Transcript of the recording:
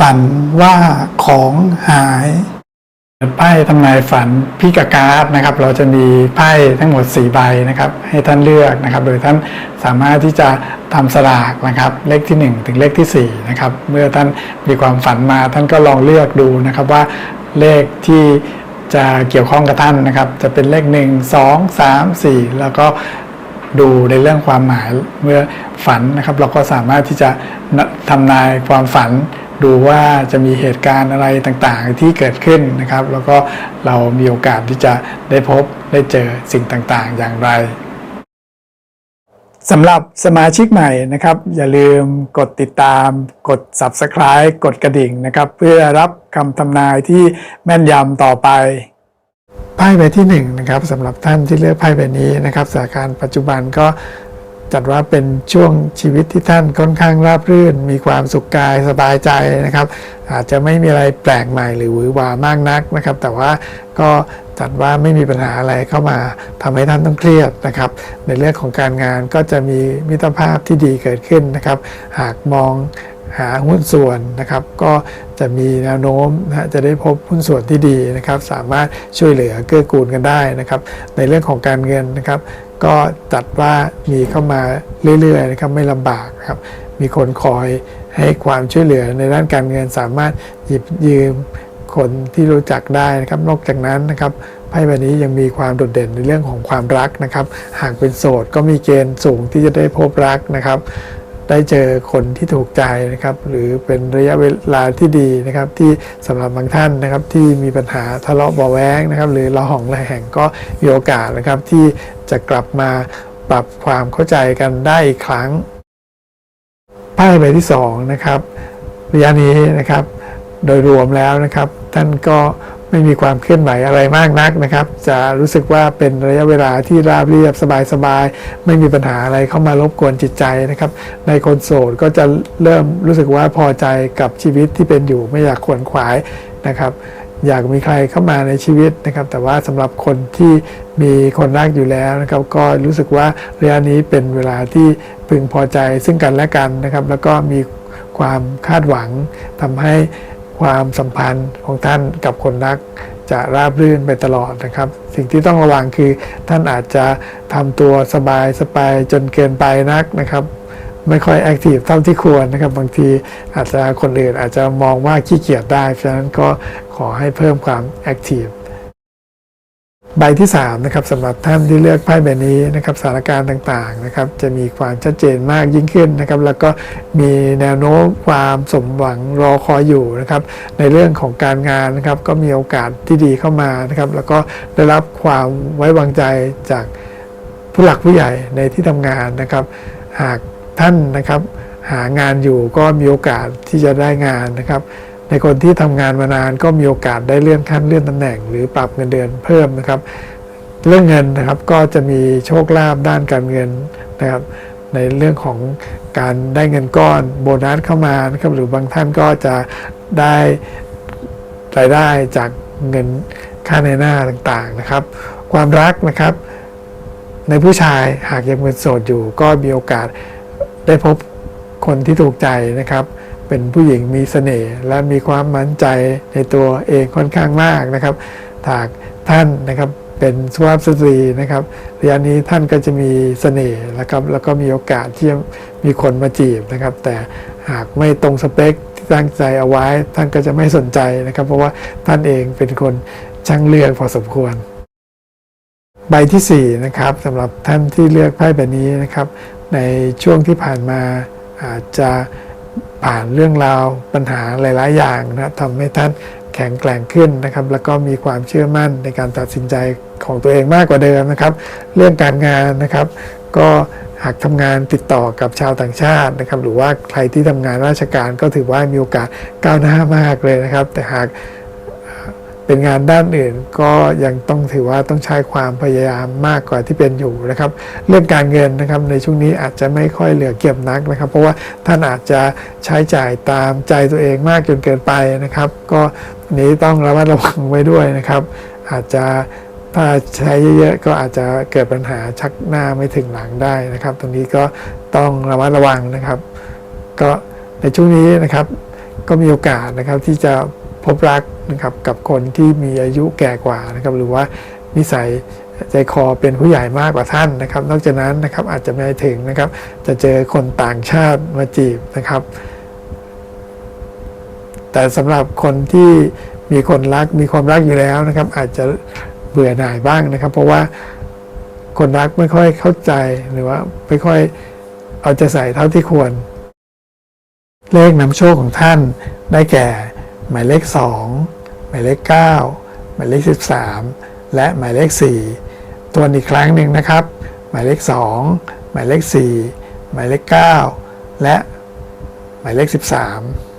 ฝันว่าของหายไพ่ทำนายฝันพี่กาการ์ดนะครับ เราจะมีไพ่ทั้งหมด 4 ใบนะครับ ให้ท่านเลือกนะครับ โดยท่านสามารถที่จะทำสลากนะครับ เลขที่ 1 ถึงเลขที่ 4 นะครับ เมื่อท่านมีความฝันมาท่านก็ลองเลือกดูนะครับว่าเลขที่จะเกี่ยวข้องกับท่านนะครับ จะเป็นเลข 1 2 3 4 แล้วก็ดูในเรื่องความหมายเมื่อฝันนะครับ เราก็สามารถที่จะทำนายความฝัน ดูว่าจะมีเหตุการณ์อะไรต่างๆที่เกิดขึ้นนะครับ แล้วก็เรามีโอกาสที่จะได้พบได้เจอสิ่งต่างๆ อย่างไรสำหรับสมาชิกใหม่นะครับ อย่าลืมกดติดตาม กด Subscribe กดกระดิ่งนะครับ เพื่อรับคำทำนายที่แม่นยำต่อไปไพ่ใบที่หนึ่งนะครับสำหรับท่านที่เลือกไพ่ใบนี้นะครับสถานการณ์ปัจจุบันก็ จัดว่าเป็นช่วงชีวิตที่ท่านค่อนข้างราบรื่น มีความสุขกายสบายใจนะครับ อาจจะไม่มีอะไรแปลกใหม่หรือหวือหวามากนักนะครับ แต่ว่าก็จัดว่าไม่มีปัญหาอะไรเข้ามาทำให้ท่านต้องเครียดนะครับ ในเรื่องของการงานก็จะมีมิตรภาพที่ดีเกิดขึ้นนะครับ หากมอง หาหุ้นส่วนนะครับ ก็จะมีแนวโน้มนะจะได้พบหุ้นส่วนที่ดีนะครับ สามารถช่วยเหลือเกื้อกูลกันได้นะครับ ในเรื่องของการเงินนะครับ ก็จัดว่ามีเข้ามาเรื่อยๆนะครับไม่ลำบากครับ มีคนคอยให้ความช่วยเหลือในด้านการเงินสามารถหยิบยืมคนที่รู้จักได้นะครับ นอกจากนั้นนะครับไพ่ใบนี้ยังมีความโดดเด่นในเรื่องของความรักนะครับ หากเป็นโสดก็มีเกณฑ์สูงที่จะได้พบรักนะครับ ได้เจอคนที่ถูกใจนะครับ หรือเป็นระยะเวลาที่ดีนะครับ ที่สำหรับบางท่านนะครับ ที่มีปัญหาทะเลาะเบาแว้งนะครับ หรือระหองระแหงก็มีโอกาสนะครับ ที่จะกลับมาปรับความเข้าใจกันได้อีกครั้งไพ่ใบที่สองนะครับระยะนี้นะครับ โดยรวมแล้วนะครับ ท่านก็ ไม่มีความเคลื่อนไหวอะไรมากนักนะครับ จะรู้สึกว่าเป็นระยะเวลาที่ราบเรียบสบายๆ ไม่มีปัญหาอะไรเข้ามารบกวนจิตใจนะครับ ในคนโสดก็จะเริ่มรู้สึกว่าพอใจกับชีวิตที่เป็นอยู่ไม่อยากขวนขวายนะครับ อยากมีใครเข้ามาในชีวิตนะครับ แต่ว่าสำหรับคนที่มีคนรักอยู่แล้วนะครับ ก็รู้สึกว่าระยะนี้เป็นเวลาที่พึงพอใจซึ่งกันและกันนะครับ แล้วก็มีความคาดหวังทำให้ ความสัมพันธ์ของท่านกับคนรักจะราบรื่นไปตลอดนะครับ สิ่งที่ต้องระวังคือท่านอาจจะทำตัวสบายสบายจนเกินไปนักนะครับ ไม่ค่อยแอคทีฟเท่าที่ควรนะครับ บางทีอาจจะคนอื่นอาจจะมองว่าขี้เกียจได้ ฉะนั้นก็ขอให้เพิ่มความแอคทีฟ ใบที่3นะครับสำหรับท่านที่เลือกไพ่ใบนี้นะครับสถานการณ์ต่างๆนะครับจะมีความชัดเจนมากยิ่งขึ้นนะครับแล้วก็มีแนวโน้มความสมหวังรอคอยอยู่นะครับในเรื่องของการงานนะครับก็มีโอกาสที่ดีเข้ามานะครับแล้วก็ได้รับความไว้วางใจจากผู้หลักผู้ใหญ่ในที่ทำงานนะครับ หากท่านนะครับหางานอยู่ก็มีโอกาสที่จะได้งานนะครับ ในคนที่ทำงานมานานก็มีโอกาสได้เลื่อนขั้นเลื่อนตำแหน่ง หรือปรับเงินเดือนเพิ่มนะครับ เรื่องเงินนะครับก็จะมีโชคลาภด้านการเงินนะครับในเรื่องของการได้เงินก้อนโบนัสเข้ามานะครับหรือบางท่านก็จะได้รายได้จากเงินค่าในหน้าต่างๆนะครับ ความรักนะครับ ในผู้ชายหากยังเป็นโสดอยู่ ก็มีโอกาสได้พบคนที่ถูกใจนะครับ เป็นผู้หญิงมีเสน่ห์และมีความมั่นใจในตัวเองค่อนข้างมากนะครับหากท่านนะครับเป็นสุภาพสตรีนะครับระยะนี้ท่านก็จะมีเสน่ห์นะครับแล้วก็มีโอกาสที่จะมีคนมาจีบนะครับ แต่หากไม่ตรงสเปคที่ตั้งใจเอาไว้ ท่านก็จะไม่สนใจนะครับ เพราะว่าท่านเองเป็นคนช่างเลือกพอสมควร ใบที่4นะครับสำหรับท่านที่เลือกไพ่ใบนี้นะครับ ในช่วงที่ผ่านมาอาจจะ ผ่านเรื่องราวปัญหาหลาย ๆ อย่างนะทำให้ท่านแข็งแกร่งขึ้นนะครับ แล้วก็มีความเชื่อมั่นในการตัดสินใจของตัวเองมากกว่าเดิมนะครับ เรื่องการงานนะครับ ก็หากทำงานติดต่อกับชาวต่างชาตินะครับ หรือว่าใครที่ทำงานราชการก็ถือว่ามีโอกาสก้าวหน้ามากเลยนะครับ แต่หาก เป็นงานด้านอื่นก็ยังต้องถือว่าต้องใช้ความพยายามมากกว่าที่เป็นอยู่นะครับ เรื่องการเงินนะครับในช่วงนี้อาจจะไม่ค่อยเหลือเก็บนักนะครับ เพราะว่าท่านอาจจะใช้จ่ายตามใจตัวเองมากจนเกินไปนะครับ ก็นี้ต้องระมัดระวังไว้ด้วยนะครับ อาจจะถ้าใช้เยอะๆก็อาจจะเกิดปัญหาชักหน้าไม่ถึงหลังได้นะครับ ตรงนี้ก็ต้องระมัดระวังนะครับ ก็ในช่วงนี้นะครับก็มีโอกาสนะครับที่จะ พบรักนะครับกับคนที่มีอายุแก่กว่านะครับหรือว่านิสัยใจคอเป็นผู้ใหญ่มากกว่าท่านนะครับ นอกจากนั้นนะครับอาจจะไม่ถึงนะครับ จะเจอคนต่างชาติมาจีบนะครับ แต่สำหรับคนที่มีคนรักมีความรักอยู่แล้วนะครับ อาจจะเบื่อหน่ายบ้างนะครับ เพราะว่าคนรักไม่ค่อยเข้าใจหรือว่าไม่ค่อยเอาใจใส่เท่าที่ควร เลขนำโชคของท่านได้แก่ หมายเลข 2 หมายเลข 9 หมายเลข 13 และหมายเลข 4 ตัวอีกครั้งหนึ่งนะครับ หมายเลข 2 หมายเลข 4 หมายเลข 9 และหมายเลข 13